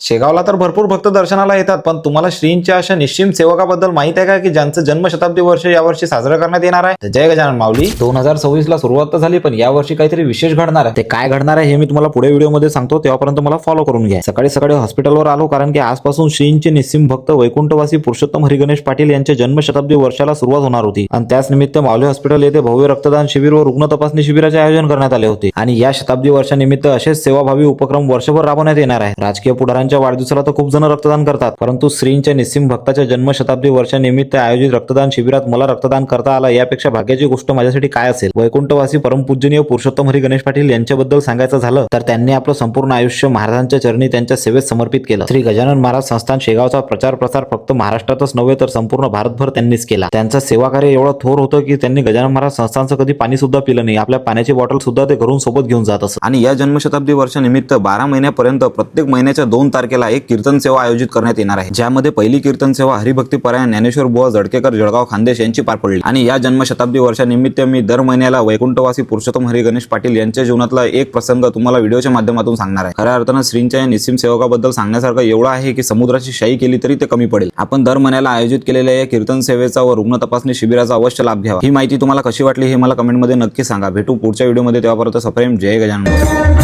शेगावला तर भरपूर भक्त दर्शनाला येतात पण तुम्हाला श्रींच्या अशा निश्चिम सेवकाबद्दल माहीत आहे का की ज्यांचं जन्मशताब्दी वर्ष यावर्षी साजरं करण्यात येणार आहे? जय गजानन माऊली. दोन हजार सव्वीस ला सुरुवात तर झाली पण यावर्षी काहीतरी विशेष घडणार आहे. ते काय घडणार आहे हे मी तुम्हाला पुढे व्हिडिओमध्ये सांगतो तेव्हापर्यंत मला फॉलो करून घ्या. सकाळी सकाळी हॉस्पिटलवर आलो कारण की आजपासून श्रींचे निस्सिम भक्त वैकुंठवासी पुरुषोत्तम हरिगणेश पाटील यांच्या जन्मशताब्दी वर्षाला सुरुवात होणार होती. आणि त्याच निमित्त माऊली हॉस्पिटल येथे भव्य रक्तदान शिबिर व रुग्ण तपासणी शिबिराचे आयोजन करण्यात आले होते. आणि या शताब्दी वर्षानिमित्त असेच सेवाभावी उपक्रम वर्षभर राबवण्यात येणार आहे. राजकीय पुढाऱ्यांच्या वाढदिवसाला तर खूप जण रक्तदान करतात. परंतु श्रींच्या निस्सिम भक्ताच्या जन्मशताब्दी वर्षानिमित्त आयोजित रक्तदान शिबिरात मला रक्तदान करता आला यापेक्षा भाग्याची गोष्ट माझ्यासाठी काय असेल? वैकुंठवासी परमपूजनीय पुरुषोत्तम हरी गणेश पाटील यांच्याबद्दल सांगायचं झालं तर त्यांनी आपलं संपूर्ण आयुष्य महाराजांच्या चरणी त्यांच्या सेवेत समर्पित केलं. श्री गजानन महाराज संस्थान शेगावचा प्रचार प्रसार फक्त महाराष्ट्रातच नव्हे तर संपूर्ण भारतभर त्यांनीच केला. त्यांचं सेवाकार्य एवढं थोर होतं की त्यांनी गजानन महाराज संस्थानचं कधी पाणी सुद्धा पिलं नाही. आपल्या पाण्याची बॉटल सुद्धा ते घरून सोबत घेऊन जात असत. आणि या जन्मशताब्दी वर्षानिमित्त बारा महिन्यापर्यंत प्रत्येक महिन्याच्या दोन तारखेला एक कीर्तन सेवा आयोजित करण्यात येणार आहे ज्यामध्ये पहिली कीर्तन सेवा हरिभक्ती परायण ज्ञानेश्वर बुवा जडकेकर जळगाव खानदेश यांची पार पडली. आणि या जन्मशताब्दी वर्षानिमित्त मी दर महिन्याला वैकुंठवासी पुरुषोत्तम हरी गणेश पाटील यांच्या जीवनातला एक प्रसंग तुम्हाला व्हिडिओच्या माध्यमातून सांगणार आहे. खऱ्या अर्थानं श्रींच्या या निस्सिम सेवकाबद्दल सांगण्यासारखं एवढं आहे की समुद्राची शाही केली तरी ते कमी पडेल. आपण दर महिन्याला आयोजित केलेल्या या कीर्तन सेवेचा व रुग्ण तपासणी शिबिराचा अवश्य लाभ घ्यावा. ही माहिती तुम्हाला कशी वाटली हे मला कमेंटमध्ये नक्की सांगा. भेटू पुढच्या व्हिडिओमध्ये. तेव्हापर्यंत सप्रेम. जय गजानन.